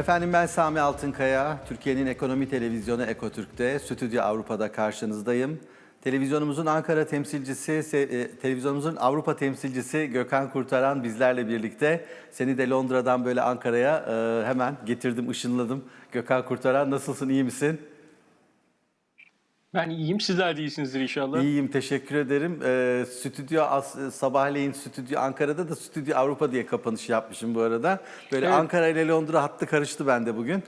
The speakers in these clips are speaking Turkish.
Efendim ben Sami Altınkaya, Türkiye'nin ekonomi televizyonu Ekotürk'te, Stüdyo Avrupa'da karşınızdayım. Televizyonumuzun Ankara temsilcisi, e, televizyonumuzun Avrupa temsilcisi Gökhan Kurtaran bizlerle birlikte. Seni de Londra'dan böyle Ankara'ya e, hemen getirdim, ışınladım. Gökhan Kurtaran nasılsın, iyi misin? Ben iyiyim, sizler de iyisinizdir inşallah. İyiyim, teşekkür ederim. Ee, stüdyo as- sabahleyin stüdyo Ankara'da da stüdyo Avrupa diye kapanış yapmışım bu arada. Böyle Evet. Ankara ile Londra hattı karıştı bende bugün.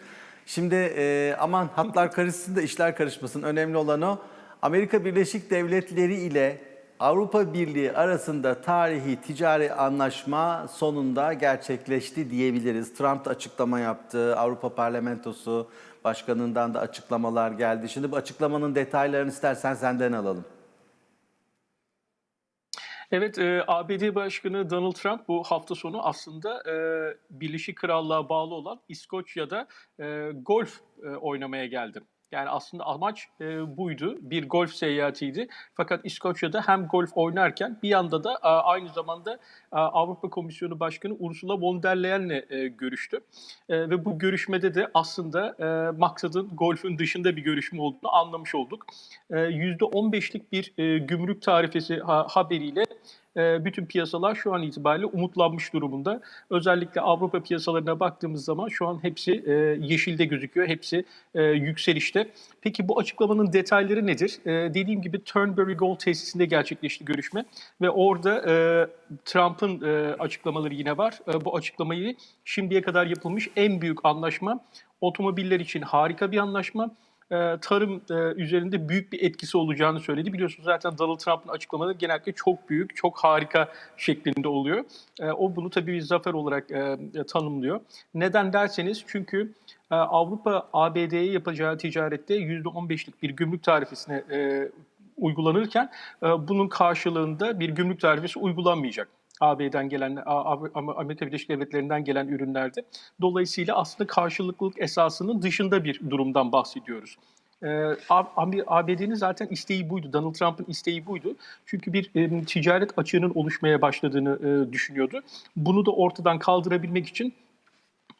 Şimdi e, aman hatlar karışsın da işler karışmasın. Önemli olan o. Amerika Birleşik Devletleri ile Avrupa Birliği arasında tarihi ticari anlaşma sonunda gerçekleşti diyebiliriz. Trump da açıklama yaptı, Avrupa Parlamentosu Başkanı'ndan da açıklamalar geldi. Şimdi bu açıklamanın detaylarını istersen senden alalım. Evet, e, ABD Başkanı Donald Trump bu hafta sonu aslında e, Birleşik Krallığa bağlı olan İskoçya'da e, golf e, oynamaya geldi. Yani aslında amaç e, buydu. Bir golf seyahatiydi. Fakat İskoçya'da hem golf oynarken bir yanda da a, aynı zamanda a, Avrupa Komisyonu Başkanı Ursula von der Leyen'le e, görüştü. E, ve bu görüşmede de aslında e, maksadın golfün dışında bir görüşme olduğunu anlamış olduk. E, %15'lik bir e, gümrük tarifesi ha- haberiyle e, bütün piyasalar şu an itibariyle umutlanmış durumunda. Özellikle Avrupa piyasalarına baktığımız zaman şu an hepsi e, yeşilde gözüküyor, hepsi e, yükselişte. Peki bu açıklamanın detayları nedir? E, dediğim gibi Turnberry Gold tesisinde gerçekleşti görüşme ve orada Trump'ın açıklamaları yine var. Bu açıklamayı şimdiye kadar yapılmış en büyük anlaşma, otomobiller için harika bir anlaşma e, tarım e, üzerinde büyük bir etkisi olacağını söyledi. Biliyorsunuz zaten Donald Trump'ın açıklamaları genellikle çok büyük, çok harika şeklinde oluyor. E, o bunu tabii bir zafer olarak e, tanımlıyor. Neden derseniz çünkü e, Avrupa ABD'ye yapacağı ticarette %15'lik bir gümrük tarifesine e, uygulanırken e, bunun karşılığında bir gümrük tarifesi uygulanmayacak. AB'den gelen, Amerika Birleşik Devletleri'nden gelen ürünlerde. Dolayısıyla aslında karşılıklılık esasının dışında bir durumdan bahsediyoruz. Ee, ABD'nin zaten isteği buydu, Donald Trump'ın isteği buydu. Çünkü bir ticaret açığının oluşmaya başladığını e, düşünüyordu. Bunu da ortadan kaldırabilmek için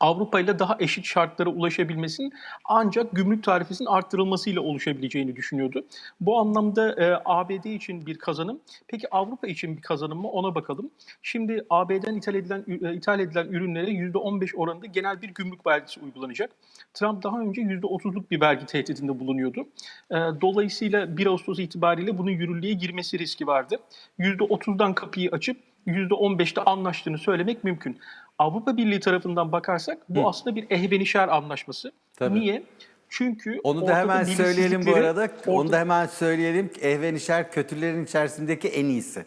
Avrupa ile daha eşit şartlara ulaşabilmesinin ancak gümrük tarifesinin arttırılmasıyla oluşabileceğini düşünüyordu. Bu anlamda e, ABD için bir kazanım. Peki Avrupa için bir kazanım mı? Ona bakalım. Şimdi AB'den ithal edilen e, ithal edilen ürünlere %15 oranında genel bir gümrük vergisi uygulanacak. Trump daha önce %30'luk bir vergi tehdidinde bulunuyordu. E, dolayısıyla 1 Ağustos itibariyle bunun yürürlüğe girmesi riski vardı. %30'dan kapıyı açıp %15'te anlaştığını söylemek mümkün. Avrupa Birliği tarafından bakarsak bu Hı. aslında bir ehvenişer anlaşması. Tabii. Niye? Çünkü Onu da hemen söyleyelim bu arada. Onu ortada- da hemen söyleyelim. Ehvenişer kötülerin içerisindeki en iyisi.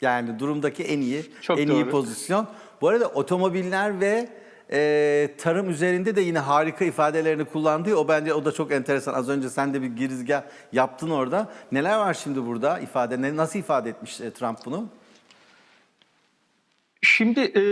Yani durumdaki en iyi, Çok en iyi doğru. pozisyon. Bu arada otomobiller ve e, tarım üzerinde de yine harika ifadelerini kullandı. O bence o da çok enteresan. Az önce sen de bir girizgah yaptın orada. Neler var şimdi burada ifade? Nasıl ifade etmiş e, Trump bunu? Şimdi e,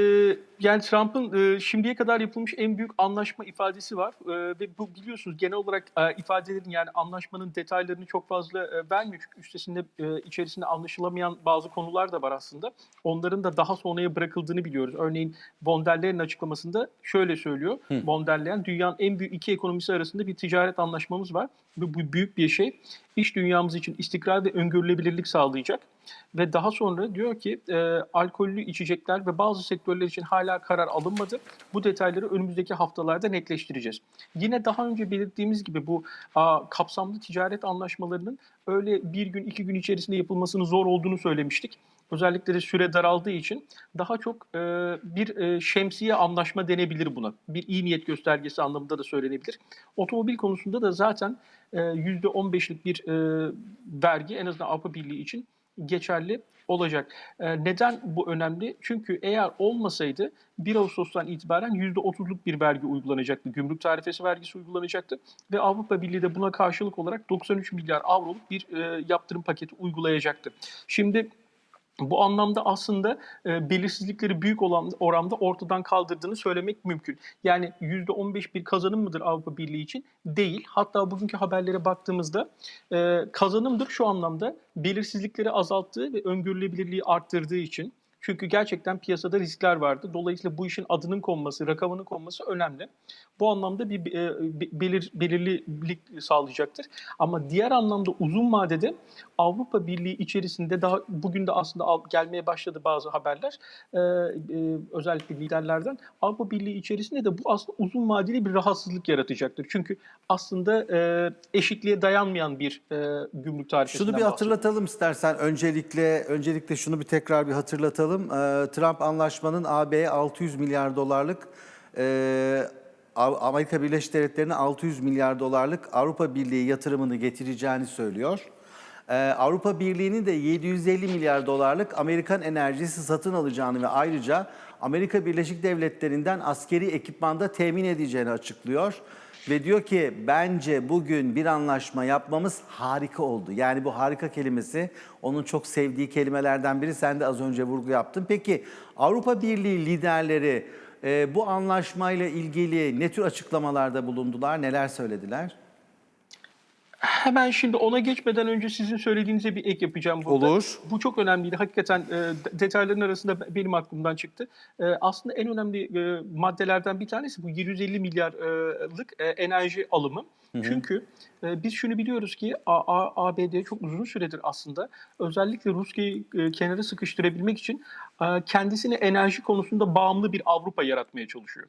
yani Trump'ın e, şimdiye kadar yapılmış en büyük anlaşma ifadesi var E, ve bu biliyorsunuz genel olarak e, ifadelerin yani anlaşmanın detaylarını çok fazla e, vermiyor çünkü üstesinde e, içerisinde anlaşılamayan bazı konular da var aslında. Onların da daha sonraya bırakıldığını biliyoruz. Örneğin von der Leyen'in açıklamasında şöyle söylüyor. Von der Leyen dünyanın en büyük iki ekonomisi arasında bir ticaret anlaşmamız var ve bu büyük bir şey. İş dünyamız için istikrar ve öngörülebilirlik sağlayacak. Ve daha sonra diyor ki e, alkollü içecekler ve bazı sektörler için hala karar alınmadı. Bu detayları önümüzdeki haftalarda netleştireceğiz. Yine daha önce belirttiğimiz gibi bu a, kapsamlı ticaret anlaşmalarının öyle bir gün iki gün içerisinde yapılmasının zor olduğunu söylemiştik. Özellikle de süre daraldığı için daha çok e, bir e, şemsiye anlaşma denebilir buna. Bir iyi niyet göstergesi anlamında da söylenebilir. Otomobil konusunda da zaten e, %15'lik bir e, vergi en azından Avrupa Birliği için geçerli olacak. E, neden bu önemli? Çünkü eğer olmasaydı 1 Ağustos'tan itibaren %30'luk bir vergi uygulanacaktı. Gümrük tarifesi vergisi uygulanacaktı ve Avrupa Birliği de buna karşılık olarak 93 milyar avroluk bir e, yaptırım paketi uygulayacaktı. Şimdi bu anlamda aslında e, belirsizlikleri büyük olan oranda ortadan kaldırdığını söylemek mümkün. Yani %15 bir kazanım mıdır Avrupa Birliği için? Değil. Hatta bugünkü haberlere baktığımızda e, kazanımdır şu anlamda belirsizlikleri azalttığı ve öngörülebilirliği arttırdığı için. Çünkü gerçekten piyasada riskler vardı. Dolayısıyla bu işin adının konması, rakamının konması önemli. Bu anlamda bir e, belir, belirlilik sağlayacaktır. Ama diğer anlamda uzun vadede Avrupa Birliği içerisinde daha bugün de aslında gelmeye başladı bazı haberler. Ee, e, özellikle liderlerden Avrupa Birliği içerisinde de bu aslında uzun vadeli bir rahatsızlık yaratacaktır. Çünkü aslında e, eşitliğe dayanmayan bir e, gümrük tarifesinden Şunu bir hatırlatalım istersen. Öncelikle öncelikle şunu bir tekrar bir hatırlatalım. Ee, Trump anlaşmanın AB'ye 600 milyar dolarlık e, Amerika Birleşik Devletleri'ne 600 milyar dolarlık Avrupa Birliği yatırımını getireceğini söylüyor. Ee, Avrupa Birliği'nin de 750 milyar dolarlık Amerikan enerjisi satın alacağını ve ayrıca Amerika Birleşik Devletleri'nden askeri ekipmanda temin edeceğini açıklıyor. Ve diyor ki bence bugün bir anlaşma yapmamız harika oldu. Yani bu harika kelimesi onun çok sevdiği kelimelerden biri. Sen de az önce vurgu yaptın. Peki Avrupa Birliği liderleri e, bu anlaşmayla ilgili ne tür açıklamalarda bulundular, neler söylediler? Hemen şimdi ona geçmeden önce sizin söylediğinize bir ek yapacağım burada. Olur. Bu çok önemliydi. Hakikaten e, de- detayların arasında benim aklımdan çıktı. E, aslında en önemli e, maddelerden bir tanesi bu 750 milyarlık e, enerji alımı. Çünkü e, biz şunu biliyoruz ki A- A- ABD çok uzun süredir aslında özellikle Rusya'yı e, kenara sıkıştırabilmek için e, kendisine enerji konusunda bağımlı bir Avrupa yaratmaya çalışıyor.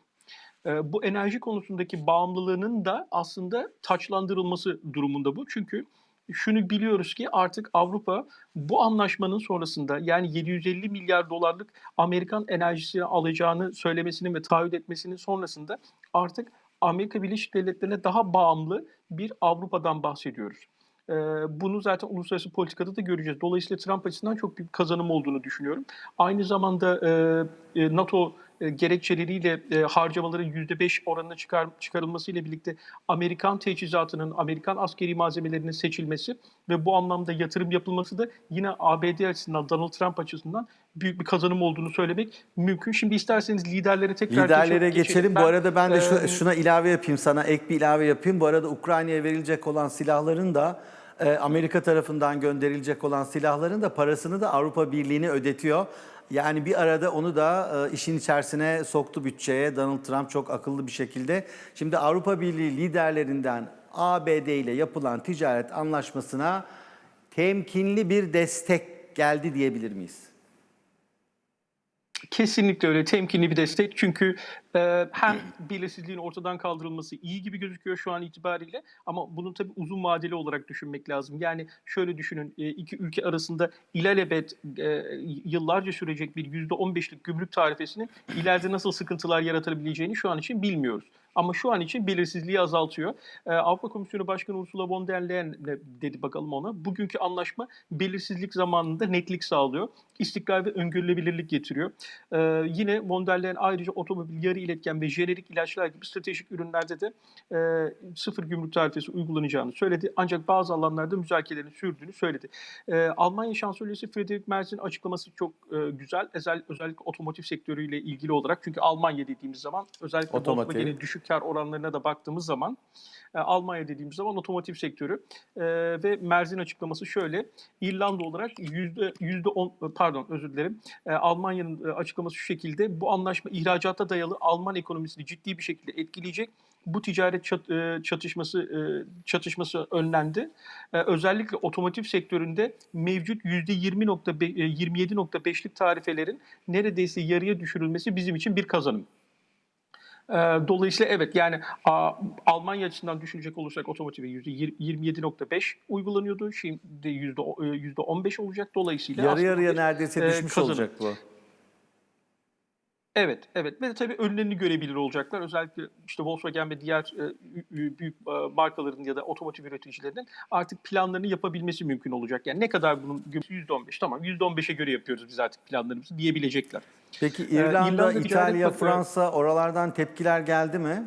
E, bu enerji konusundaki bağımlılığının da aslında taçlandırılması durumunda bu. Çünkü şunu biliyoruz ki artık Avrupa bu anlaşmanın sonrasında yani 750 milyar dolarlık Amerikan enerjisini alacağını söylemesinin ve taahhüt etmesinin sonrasında artık Amerika Birleşik Devletleri'ne daha bağımlı bir Avrupa'dan bahsediyoruz. Ee, Bunu zaten uluslararası politikada da göreceğiz. Dolayısıyla Trump açısından çok büyük kazanım olduğunu düşünüyorum. Aynı zamanda e, e, NATO gerekçeleriyle e, harcamaların %5 oranına çıkar, çıkarılmasıyla birlikte Amerikan teçhizatının, Amerikan askeri malzemelerinin seçilmesi ve bu anlamda yatırım yapılması da yine ABD açısından, Donald Trump açısından büyük bir kazanım olduğunu söylemek mümkün. Şimdi isterseniz liderlere tekrar Liderlere geçelim. geçelim. Bu arada ben de şu- e, şuna ilave yapayım sana ek bir ilave yapayım. Bu arada Ukrayna'ya verilecek olan silahların da e, Amerika tarafından gönderilecek olan silahların da parasını da Avrupa Birliği'ne ödetiyor. Yani bir arada onu da e, işin içerisine soktu bütçeye Donald Trump çok akıllı bir şekilde. Şimdi Avrupa Birliği liderlerinden ABD ile yapılan ticaret anlaşmasına temkinli bir destek geldi diyebilir miyiz? Kesinlikle öyle temkinli bir destek çünkü e, hem belirsizliğin ortadan kaldırılması iyi gibi gözüküyor şu an itibariyle ama bunu tabii uzun vadeli olarak düşünmek lazım. Yani şöyle düşünün e, iki ülke arasında ilelebet e, yıllarca sürecek bir %15'lik gümrük tarifesinin ileride nasıl sıkıntılar yaratabileceğini şu an için bilmiyoruz. Ama şu an için belirsizliği azaltıyor. Ee, Avrupa Komisyonu Başkanı Ursula von der Leyen dedi bakalım ona. Bugünkü anlaşma belirsizlik zamanında netlik sağlıyor. İstikrar ve öngörülebilirlik getiriyor. Ee, yine von der Leyen ayrıca otomobil, yarı iletken ve jenerik ilaçlar gibi stratejik ürünlerde de e, sıfır gümrük tarifesi uygulanacağını söyledi. Ancak bazı alanlarda müzakerelerin sürdüğünü söyledi. Ee, Almanya Şansölyesi Friedrich Merz'in açıklaması çok e, güzel. Özel, özellikle otomotiv sektörüyle ilgili olarak. Çünkü Almanya dediğimiz zaman özellikle Otomotiv. Volkswagen'in düşük kar oranlarına da baktığımız zaman e, Almanya dediğimiz zaman otomotiv sektörü E, ve Merz'in açıklaması şöyle İrlanda olarak yüzde yüzde on pardon özür dilerim E, Almanya'nın e, açıklaması şu şekilde bu anlaşma ihracata dayalı Alman ekonomisini ciddi bir şekilde etkileyecek. Bu ticaret çat- e, çatışması e, çatışması önlendi. E, Özellikle otomotiv sektöründe mevcut yüzde 27.5'lik tarifelerin neredeyse yarıya düşürülmesi bizim için bir kazanım. Ee, Dolayısıyla evet yani Almanya açısından düşünecek olursak otomotive yüzde yir- 27.5 uygulanıyordu. Şimdi yüzde o- e, yüzde 15 olacak. Dolayısıyla Yarı yarıya neredeyse e, düşmüş kazanım. olacak bu. Evet, evet. Ve tabii önlerini görebilir olacaklar. Özellikle işte Volkswagen ve diğer e, büyük e, markaların ya da otomotiv üreticilerinin artık planlarını yapabilmesi mümkün olacak. Yani ne kadar bunun %15 tamam %15'e göre yapıyoruz biz artık planlarımızı diyebilecekler. Peki Ee, İrlanda, İrlanda Ticaret İtalya, Bakanı- Fransa oralardan tepkiler geldi mi?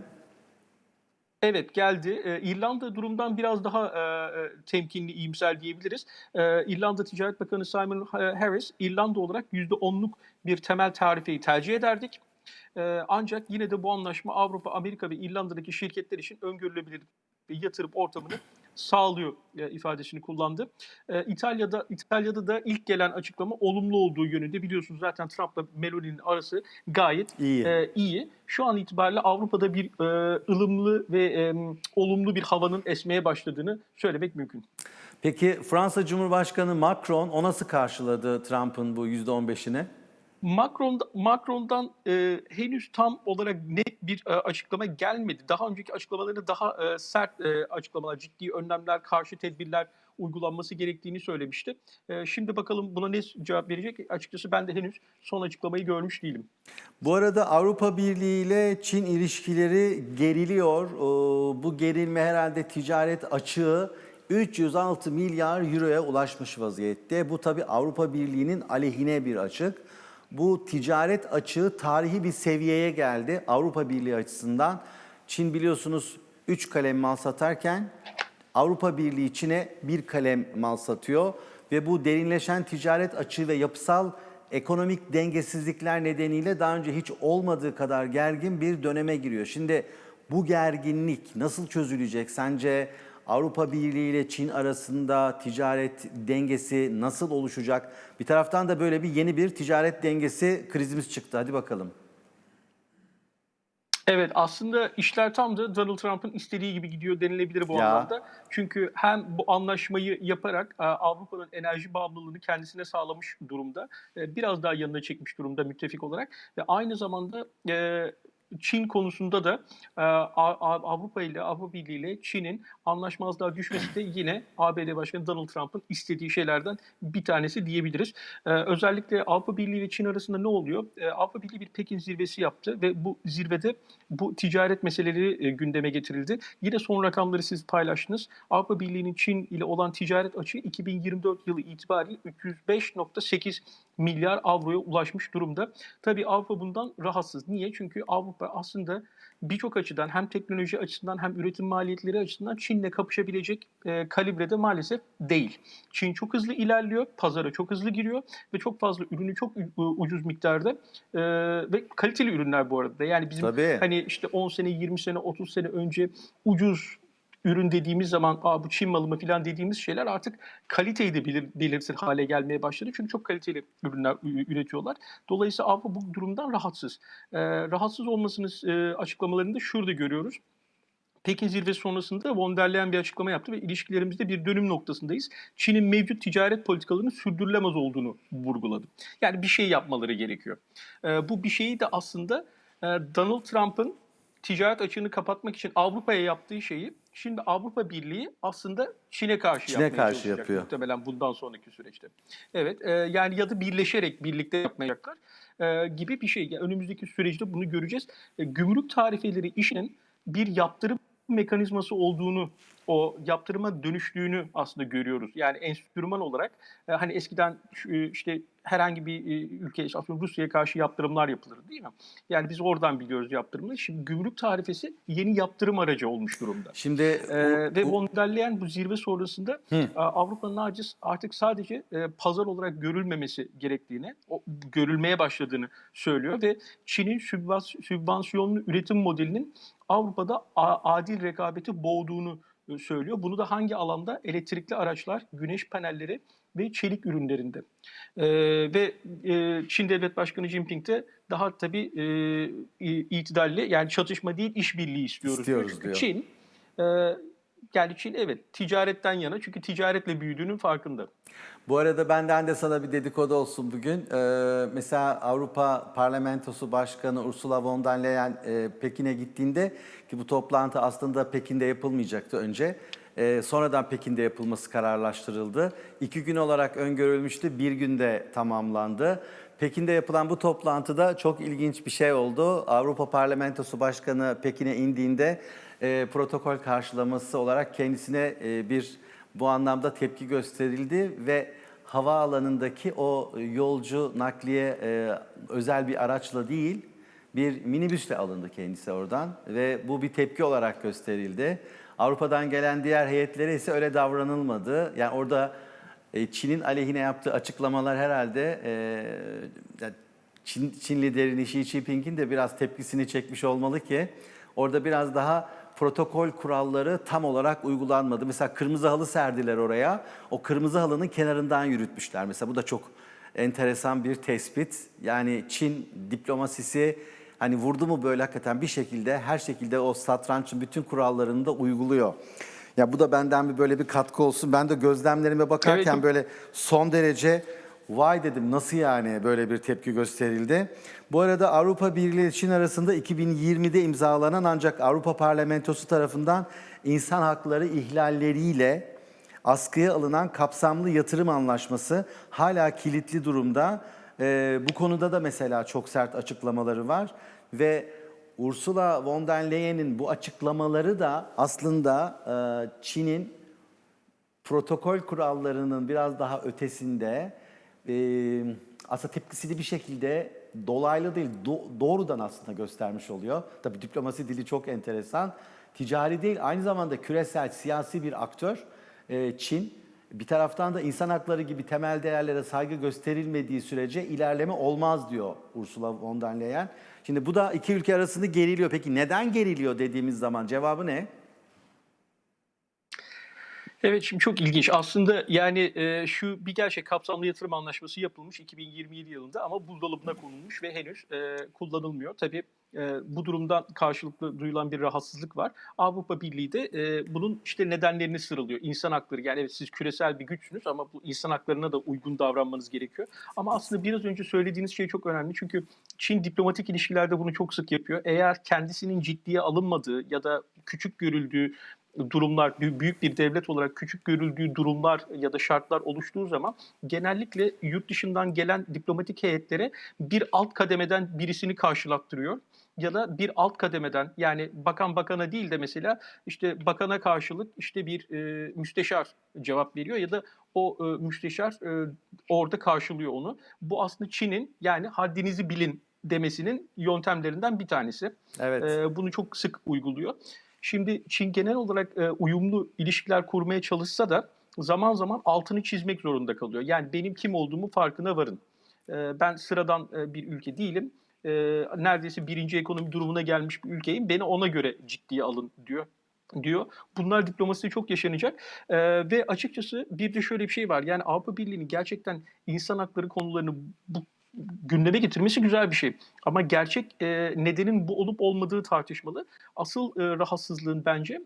Evet geldi. Ee, İrlanda durumdan biraz daha e, e, temkinli, iyimser diyebiliriz. Ee, İrlanda Ticaret Bakanı Simon e, Harris, İrlanda olarak %10'luk bir temel tarifeyi tercih ederdik. Ee, ancak yine de bu anlaşma Avrupa, Amerika ve İrlanda'daki şirketler için öngörülebilir ve yatırım ortamını sağlıyor e, ifadesini kullandı. E, İtalya'da İtalya'da da ilk gelen açıklama olumlu olduğu yönünde. Biliyorsunuz zaten Trump'la Meloni'nin arası gayet İyi. e, iyi. Şu an itibariyle Avrupa'da bir e, ılımlı ve e, olumlu bir havanın esmeye başladığını söylemek mümkün. Peki Fransa Cumhurbaşkanı Macron o nasıl karşıladı Trump'ın bu %15'ini? Macron Macron'dan e, henüz tam olarak net bir e, açıklama gelmedi. Daha önceki açıklamalarında daha e, sert e, açıklamalar, ciddi önlemler, karşı tedbirler uygulanması gerektiğini söylemişti. E, şimdi bakalım buna ne cevap verecek? Açıkçası ben de henüz son açıklamayı görmüş değilim. Bu arada Avrupa Birliği ile Çin ilişkileri geriliyor. Ee, Bu gerilme herhalde ticaret açığı 306 milyar euroya ulaşmış vaziyette. Bu tabi Avrupa Birliği'nin aleyhine bir açık. Bu ticaret açığı tarihi bir seviyeye geldi Avrupa Birliği açısından. Çin biliyorsunuz 3 kalem mal satarken Avrupa Birliği Çin'e bir kalem mal satıyor ve bu derinleşen ticaret açığı ve yapısal ekonomik dengesizlikler nedeniyle daha önce hiç olmadığı kadar gergin bir döneme giriyor. Şimdi bu gerginlik nasıl çözülecek sence? Avrupa Birliği ile Çin arasında ticaret dengesi nasıl oluşacak? Bir taraftan da böyle bir yeni bir ticaret dengesi krizimiz çıktı. Hadi bakalım. Evet aslında işler tam da Donald Trump'ın istediği gibi gidiyor denilebilir bu Ya. anlamda. Çünkü hem bu anlaşmayı yaparak e, Avrupa'nın enerji bağımlılığını kendisine sağlamış durumda. E, Biraz daha yanına çekmiş durumda müttefik olarak. Ve aynı zamanda e, Çin konusunda da e, Avrupa ile Avrupa Birliği ile Çin'in anlaşmazlığa düşmesi de yine ABD Başkanı Donald Trump'ın istediği şeylerden bir tanesi diyebiliriz. E, özellikle Avrupa Birliği ve Çin arasında ne oluyor? E, Avrupa Birliği bir Pekin zirvesi yaptı ve bu zirvede bu ticaret meseleleri gündeme getirildi. Yine son rakamları siz paylaştınız. Avrupa Birliği'nin Çin ile olan ticaret açığı 2024 yılı itibariyle 305.8 milyar avroya ulaşmış durumda. Tabii Avrupa bundan rahatsız. Niye? Çünkü Avrupa aslında birçok açıdan hem teknoloji açısından hem üretim maliyetleri açısından Çin'le kapışabilecek e, kalibrede maalesef değil. Çin çok hızlı ilerliyor, pazara çok hızlı giriyor ve çok fazla ürünü çok ucuz miktarda e, ve kaliteli ürünler bu arada. Yani bizim Tabii. hani işte 10 sene, 20 sene, 30 sene önce ucuz ürün dediğimiz zaman Aa, bu Çin malı mı falan dediğimiz şeyler artık kaliteyi de belir, belirtir hale gelmeye başladı. Çünkü çok kaliteli ürünler üretiyorlar. Dolayısıyla Avrupa bu durumdan rahatsız. Ee, rahatsız olmasını e, açıklamalarını da şurada görüyoruz. Pekin zirvesi sonrasında von der Leyen bir açıklama yaptı ve ilişkilerimizde bir dönüm noktasındayız. Çin'in mevcut ticaret politikalarının sürdürülemez olduğunu vurguladı. Yani bir şey yapmaları gerekiyor. Ee, bu bir şeyi de aslında e, Donald Trump'ın ticaret açığını kapatmak için Avrupa'ya yaptığı şeyi şimdi Avrupa Birliği aslında Çin'e karşı Çin'e yapmaya karşı çalışacak yapıyor. muhtemelen bundan sonraki süreçte. Evet e, yani ya da birleşerek birlikte yapmayacaklar e, gibi bir şey. Yani önümüzdeki süreçte bunu göreceğiz. E, gümrük tarifeleri işinin bir yaptırım mekanizması olduğunu, o yaptırıma dönüştüğünü aslında görüyoruz. Yani enstrüman olarak e, hani eskiden e, işte herhangi bir e, ülke, atıyorum Rusya'ya karşı yaptırımlar yapılır değil mi? Yani biz oradan biliyoruz yaptırımları. Şimdi gümrük tarifesi yeni yaptırım aracı olmuş durumda. Şimdi bu- ve bu- von der Leyen bu zirve sonrasında e, Avrupa'nın aciz artık sadece e, pazar olarak görülmemesi gerektiğini, o, görülmeye başladığını söylüyor ve Çin'in sübvans- sübvansiyonlu üretim modelinin Avrupa'da adil rekabeti boğduğunu e, söylüyor. Bunu da hangi alanda? Elektrikli araçlar, güneş panelleri ve çelik ürünlerinde. Ee, ve e, Çin Devlet Başkanı Jinping de daha tabii e, itidalli yani çatışma değil işbirliği istiyoruz, İstiyoruz diyor. Çin e, yani Çin evet ticaretten yana çünkü ticaretle büyüdüğünün farkında. Bu arada benden de sana bir dedikodu olsun bugün. Ee, mesela Avrupa Parlamentosu Başkanı Ursula von der Leyen e, Pekin'e gittiğinde ki bu toplantı aslında Pekin'de yapılmayacaktı önce. Ee, sonradan Pekin'de yapılması kararlaştırıldı. İki gün olarak öngörülmüştü, bir günde tamamlandı. Pekin'de yapılan bu toplantıda çok ilginç bir şey oldu. Avrupa Parlamentosu Başkanı Pekin'e indiğinde e, protokol karşılaması olarak kendisine e, bir bu anlamda tepki gösterildi ve havaalanındaki o yolcu nakliye e, özel bir araçla değil bir minibüsle alındı kendisi oradan ve bu bir tepki olarak gösterildi. Avrupa'dan gelen diğer heyetlere ise öyle davranılmadı. Yani orada e, Çin'in aleyhine yaptığı açıklamalar herhalde e, Çin, Çin liderini Xi Jinping'in de biraz tepkisini çekmiş olmalı ki orada biraz daha protokol kuralları tam olarak uygulanmadı. Mesela kırmızı halı serdiler oraya. O kırmızı halının kenarından yürütmüşler. Mesela bu da çok enteresan bir tespit. Yani Çin diplomasisi hani vurdu mu böyle hakikaten bir şekilde her şekilde o satrançın bütün kurallarını da uyguluyor. Ya bu da benden bir böyle bir katkı olsun. Ben de gözlemlerime bakarken Evet. böyle son derece vay dedim nasıl yani böyle bir tepki gösterildi. Bu arada Avrupa Birliği Çin arasında 2020'de imzalanan ancak Avrupa Parlamentosu tarafından insan hakları ihlalleriyle askıya alınan kapsamlı yatırım anlaşması hala kilitli durumda. Ee, bu konuda da mesela çok sert açıklamaları var ve Ursula von der Leyen'in bu açıklamaları da aslında e, Çin'in protokol kurallarının biraz daha ötesinde e, aslında tepkisini bir şekilde dolaylı değil do- doğrudan aslında göstermiş oluyor. Tabii diplomasi dili çok enteresan. Ticari değil aynı zamanda küresel siyasi bir aktör e, Çin. Bir taraftan da insan hakları gibi temel değerlere saygı gösterilmediği sürece ilerleme olmaz diyor Ursula von der Leyen. Şimdi bu da iki ülke arasında geriliyor. Peki neden geriliyor dediğimiz zaman cevabı ne? Evet şimdi çok ilginç. Aslında yani e, şu bir gerçek kapsamlı yatırım anlaşması yapılmış 2027 yılında ama buzdolabına konulmuş ve henüz e, kullanılmıyor. Tabii e, bu durumdan karşılıklı duyulan bir rahatsızlık var. Avrupa Birliği de e, bunun işte nedenlerini sıralıyor. İnsan hakları yani evet siz küresel bir güçsünüz ama bu insan haklarına da uygun davranmanız gerekiyor. Ama aslında biraz önce söylediğiniz şey çok önemli. Çünkü Çin diplomatik ilişkilerde bunu çok sık yapıyor. Eğer kendisinin ciddiye alınmadığı ya da küçük görüldüğü durumlar, bü- büyük bir devlet olarak küçük görüldüğü durumlar ya da şartlar oluştuğu zaman genellikle yurt dışından gelen diplomatik heyetlere bir alt kademeden birisini karşılattırıyor. Ya da bir alt kademeden yani bakan bakana değil de mesela işte bakana karşılık işte bir e, müsteşar cevap veriyor ya da o e, müsteşar e, orada karşılıyor onu. Bu aslında Çin'in yani haddinizi bilin demesinin yöntemlerinden bir tanesi. Evet. Ee, bunu çok sık uyguluyor. Şimdi Çin genel olarak e, uyumlu ilişkiler kurmaya çalışsa da zaman zaman altını çizmek zorunda kalıyor. Yani benim kim olduğumu farkına varın. Ee, ben sıradan e, bir ülke değilim. Ee, neredeyse birinci ekonomi durumuna gelmiş bir ülkeyim. Beni ona göre ciddiye alın diyor diyor. Bunlar diplomaside çok yaşanacak. Ee, ve açıkçası bir de şöyle bir şey var. Yani Avrupa Birliği'nin gerçekten insan hakları konularını bu gündeme getirmesi güzel bir şey. Ama gerçek e, nedenin bu olup olmadığı tartışmalı. Asıl e, rahatsızlığın bence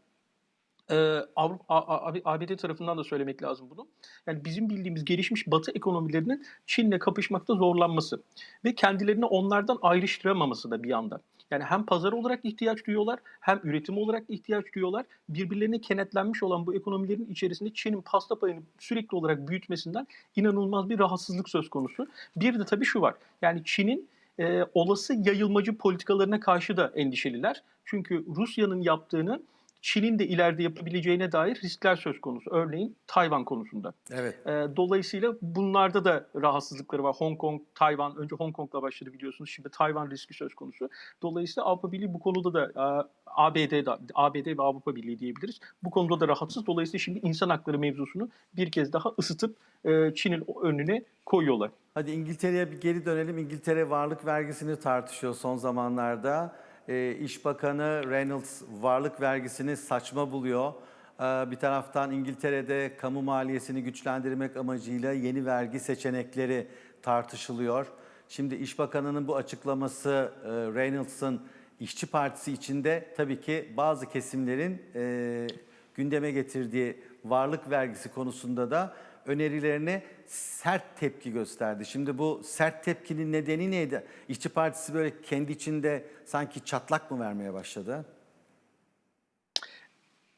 e, Avrupa, A- A- ABD tarafından da söylemek lazım bunu. Yani bizim bildiğimiz gelişmiş Batı ekonomilerinin Çin'le kapışmakta zorlanması ve kendilerini onlardan ayrıştıramaması da bir yandan. Yani hem pazar olarak ihtiyaç duyuyorlar, hem üretim olarak ihtiyaç duyuyorlar. Birbirlerine kenetlenmiş olan bu ekonomilerin içerisinde Çin'in pasta payını sürekli olarak büyütmesinden inanılmaz bir rahatsızlık söz konusu. Bir de tabii şu var. Yani Çin'in e, olası yayılmacı politikalarına karşı da endişeliler. Çünkü Rusya'nın yaptığını Çin'in de ileride yapabileceğine dair riskler söz konusu. Örneğin Tayvan konusunda. Evet. E, dolayısıyla bunlarda da rahatsızlıkları var. Hong Kong, Tayvan, önce Hong Kong'la başladı biliyorsunuz. Şimdi Tayvan riski söz konusu. Dolayısıyla Avrupa Birliği bu konuda da e, ABD'de, ABD ve Avrupa Birliği diyebiliriz. Bu konuda da rahatsız. Dolayısıyla şimdi insan hakları mevzusunu bir kez daha ısıtıp e, Çin'in önüne koyuyorlar. Hadi İngiltere'ye bir geri dönelim. İngiltere varlık vergisini tartışıyor son zamanlarda. Ee, İş Bakanı Reynolds varlık vergisini saçma buluyor. Ee, bir taraftan İngiltere'de kamu maliyesini güçlendirmek amacıyla yeni vergi seçenekleri tartışılıyor. Şimdi İş Bakanı'nın bu açıklaması e, Reynolds'ın İşçi Partisi içinde tabii ki bazı kesimlerin e, gündeme getirdiği varlık vergisi konusunda da önerilerine sert tepki gösterdi. Şimdi bu sert tepkinin nedeni neydi? İşçi Partisi böyle kendi içinde sanki çatlak mı vermeye başladı?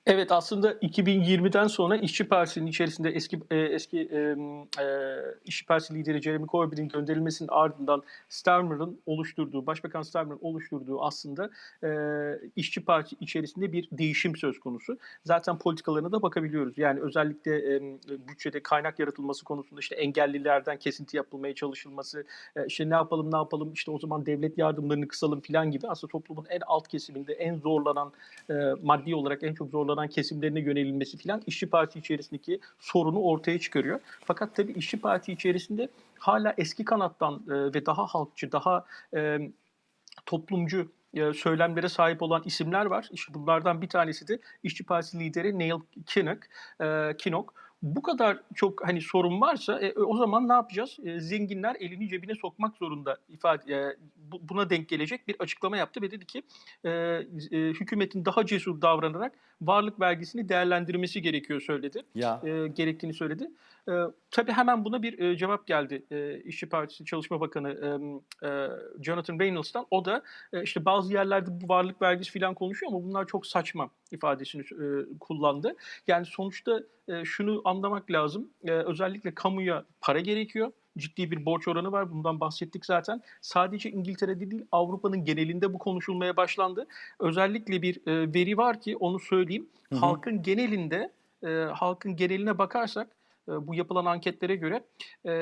Evet aslında 2020'den sonra İşçi Partisi'nin içerisinde eski e, eski e, e, İşçi Partisi lideri Jeremy Corbyn'in gönderilmesinin ardından Starmer'ın oluşturduğu, Başbakan Starmer'ın oluşturduğu aslında e, İşçi Parti içerisinde bir değişim söz konusu. Zaten politikalarına da bakabiliyoruz. Yani özellikle e, bütçede kaynak yaratılması konusunda işte engellilerden kesinti yapılmaya çalışılması, e, işte ne yapalım ne yapalım işte o zaman devlet yardımlarını kısalım falan gibi aslında toplumun en alt kesiminde en zorlanan e, maddi olarak en çok zorlanan kesimlerine yönelilmesi filan İşçi Parti içerisindeki sorunu ortaya çıkarıyor. Fakat tabii İşçi Parti içerisinde hala eski kanattan e, ve daha halkçı, daha e, toplumcu e, söylemlere sahip olan isimler var. İşte bunlardan bir tanesi de İşçi Partisi lideri Neil Kinnock. E, Kinnock. Bu kadar çok hani sorun varsa e, o zaman ne yapacağız? E, zenginler elini cebine sokmak zorunda ifade e, bu- buna denk gelecek bir açıklama yaptı ve dedi ki e, e, hükümetin daha cesur davranarak varlık vergisini değerlendirmesi gerekiyor söyledi Ya e, gerektiğini söyledi. E, tabii hemen buna bir e, cevap geldi e, İşçi Partisi Çalışma Bakanı e, e, Jonathan Reynolds'tan. O da e, işte bazı yerlerde bu varlık vergisi falan konuşuyor ama bunlar çok saçma ifadesini e, kullandı. Yani sonuçta e, şunu anlamak lazım. E, özellikle kamuya para gerekiyor. Ciddi bir borç oranı var. Bundan bahsettik zaten. Sadece İngiltere'de değil Avrupa'nın genelinde bu konuşulmaya başlandı. Özellikle bir e, veri var ki onu söyleyeyim. Hı hı. Halkın genelinde e, halkın geneline bakarsak e, bu yapılan anketlere göre e,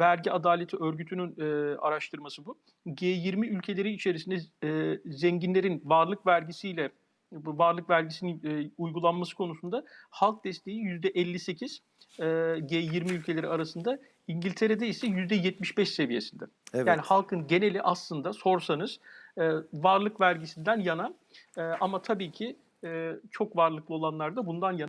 vergi adaleti örgütünün e, araştırması bu. G20 ülkeleri içerisinde e, zenginlerin varlık vergisiyle bu varlık vergisinin e, uygulanması konusunda halk desteği %58 e, G20 ülkeleri arasında İngiltere'de ise %75 seviyesinde. evet. Yani halkın geneli aslında sorsanız e, varlık vergisinden yana e, ama tabii ki e, çok varlıklı olanlar da bundan yana.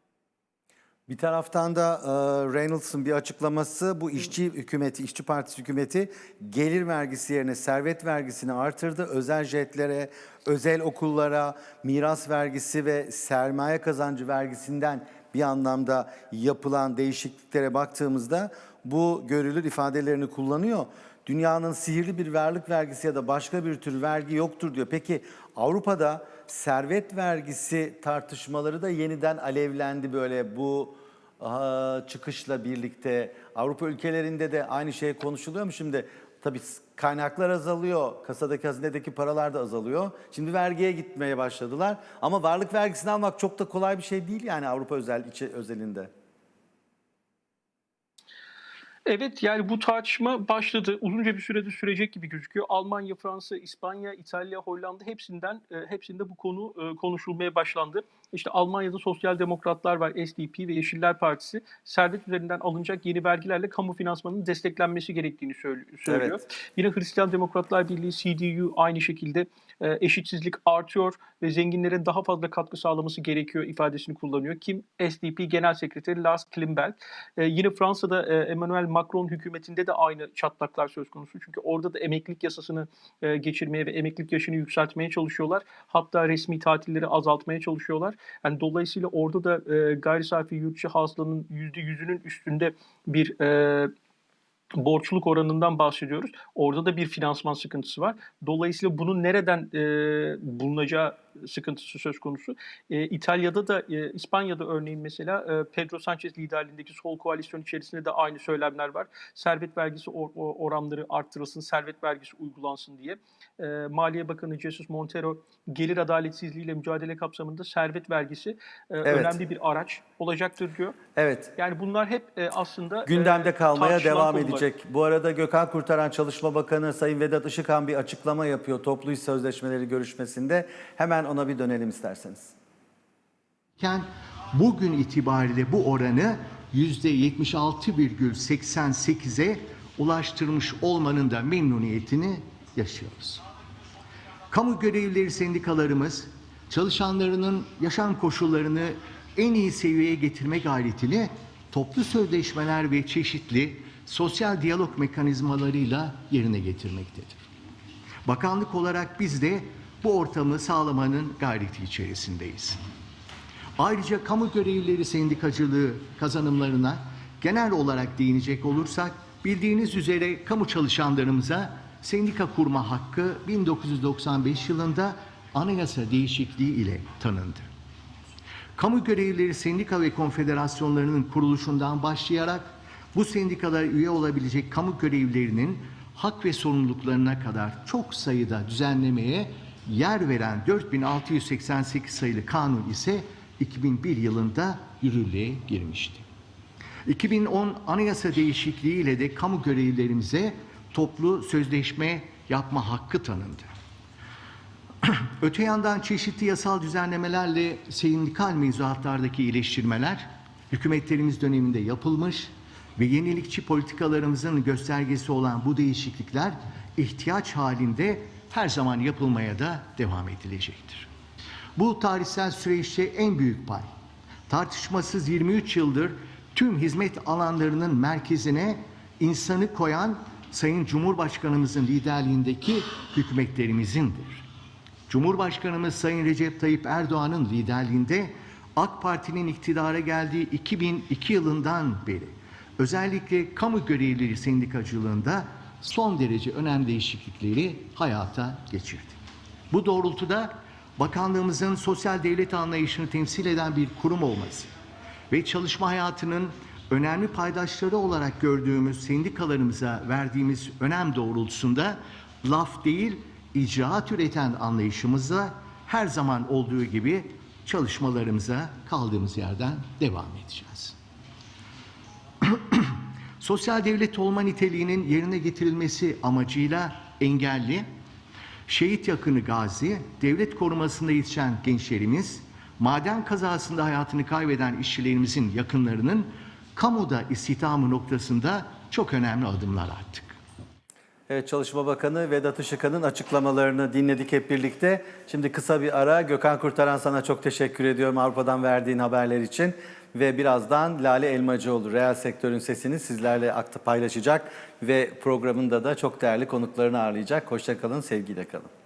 Bir taraftan da e, Reynolds'ın bir açıklaması bu işçi hükümeti, işçi partisi hükümeti gelir vergisi yerine servet vergisini artırdı. Özel jetlere, özel okullara, miras vergisi ve sermaye kazancı vergisinden bir anlamda yapılan değişikliklere baktığımızda bu görülür ifadelerini kullanıyor. Dünyanın sihirli bir varlık vergisi ya da başka bir tür vergi yoktur diyor. Peki Avrupa'da servet vergisi tartışmaları da yeniden alevlendi böyle bu çıkışla birlikte. Avrupa ülkelerinde de aynı şey konuşuluyor mu şimdi? Tabii kaynaklar azalıyor, kasadaki hazinedeki paralar da azalıyor. Şimdi vergiye gitmeye başladılar. Ama varlık vergisini almak çok da kolay bir şey değil yani Avrupa özel içi özelinde. Evet yani bu tartışma başladı. Uzunca bir sürede sürecek gibi gözüküyor. Almanya, Fransa, İspanya, İtalya, Hollanda hepsinden e, hepsinde bu konu e, konuşulmaya başlandı. İşte Almanya'da Sosyal Demokratlar var, SDP ve Yeşiller Partisi servet üzerinden alınacak yeni vergilerle kamu finansmanının desteklenmesi gerektiğini söylüyor. Yine Hristiyan Demokratlar Birliği CDU aynı şekilde e, eşitsizlik artıyor ve zenginlerin daha fazla katkı sağlaması gerekiyor ifadesini kullanıyor. Kim? SDP Genel Sekreteri Lars Klimberg. Yine Fransa'da Emmanuel Macron hükümetinde de aynı çatlaklar söz konusu. Çünkü orada da emeklilik yasasını e, geçirmeye ve emeklilik yaşını yükseltmeye çalışıyorlar. Hatta resmi tatilleri azaltmaya çalışıyorlar. Yani dolayısıyla orada da e, gayri safi yurt içi hasılanın %100'ünün üstünde bir e, borçluluk oranından bahsediyoruz. Orada da bir finansman sıkıntısı var. Dolayısıyla bunun nereden e, bulunacağı sıkıntısı söz konusu. E, İtalya'da da, e, İspanya'da örneğin mesela e, Pedro Sanchez liderliğindeki sol koalisyon içerisinde de aynı söylemler var. Servet vergisi or- or- oranları arttırılsın, servet vergisi uygulansın diye. E, Maliye Bakanı Jesus Montero gelir adaletsizliğiyle mücadele kapsamında servet vergisi e, Evet. önemli bir araç olacaktır diyor. Evet. Yani bunlar hep e, aslında Gündemde e, kalmaya devam konular. Edecek. Bu arada Gökhan Kurtaran Çalışma Bakanı Sayın Vedat Işıkhan bir açıklama yapıyor toplu iş sözleşmeleri görüşmesinde. Hemen ona bir dönelim isterseniz. bugün itibariyle bu oranı %76,88'e ulaştırmış olmanın da memnuniyetini yaşıyoruz. Kamu görevlileri sendikalarımız çalışanlarının yaşam koşullarını en iyi seviyeye getirme gayretini toplu sözleşmeler ve çeşitli sosyal diyalog mekanizmalarıyla yerine getirmektedir. Bakanlık olarak biz de bu ortamı sağlamanın gayreti içerisindeyiz. Ayrıca kamu görevlileri sendikacılığı kazanımlarına genel olarak değinecek olursak bildiğiniz üzere kamu çalışanlarımıza sendika kurma hakkı 1995 yılında anayasa değişikliği ile tanındı. Kamu görevlileri sendika ve konfederasyonlarının kuruluşundan başlayarak bu sendikalara üye olabilecek kamu görevlilerinin hak ve sorumluluklarına kadar çok sayıda düzenlemeye yer veren 4688 sayılı kanun ise 2001 yılında yürürlüğe girmişti. 2010 anayasa değişikliği ile de kamu görevlilerimize toplu sözleşme yapma hakkı tanındı. Öte yandan çeşitli yasal düzenlemelerle sendikal mevzuatlardaki iyileştirmeler hükümetlerimiz döneminde yapılmış ve yenilikçi politikalarımızın göstergesi olan bu değişiklikler ihtiyaç halinde her zaman yapılmaya da devam edilecektir. Bu tarihsel süreçte en büyük pay tartışmasız 23 yıldır tüm hizmet alanlarının merkezine insanı koyan Sayın Cumhurbaşkanımızın liderliğindeki hükümetlerimindir. Cumhurbaşkanımız Sayın Recep Tayyip Erdoğan'ın liderliğinde AK Parti'nin iktidara geldiği 2002 yılından beri özellikle kamu görevlileri sendikacılığında son derece önemli değişiklikleri hayata geçirdi. Bu doğrultuda bakanlığımızın sosyal devlet anlayışını temsil eden bir kurum olması ve çalışma hayatının önemli paydaşları olarak gördüğümüz sendikalarımıza verdiğimiz önem doğrultusunda laf değil icraat üreten anlayışımızla her zaman olduğu gibi çalışmalarımıza kaldığımız yerden devam edeceğiz. Sosyal devlet olma niteliğinin yerine getirilmesi amacıyla engelli, şehit yakını gazi, devlet korumasında yetişen gençlerimiz, maden kazasında hayatını kaybeden işçilerimizin yakınlarının kamuda istihdamı noktasında çok önemli adımlar attık. Evet, Çalışma Bakanı Vedat Işıkhan'ın açıklamalarını dinledik hep birlikte. Şimdi kısa bir ara. Gökhan Kurtaran sana çok teşekkür ediyorum Avrupa'dan verdiğin haberler için. Ve birazdan Lale Elmacıoğlu reel sektörün sesini sizlerle akta paylaşacak. Ve programında da çok değerli konuklarını ağırlayacak. Hoşçakalın, sevgiyle kalın.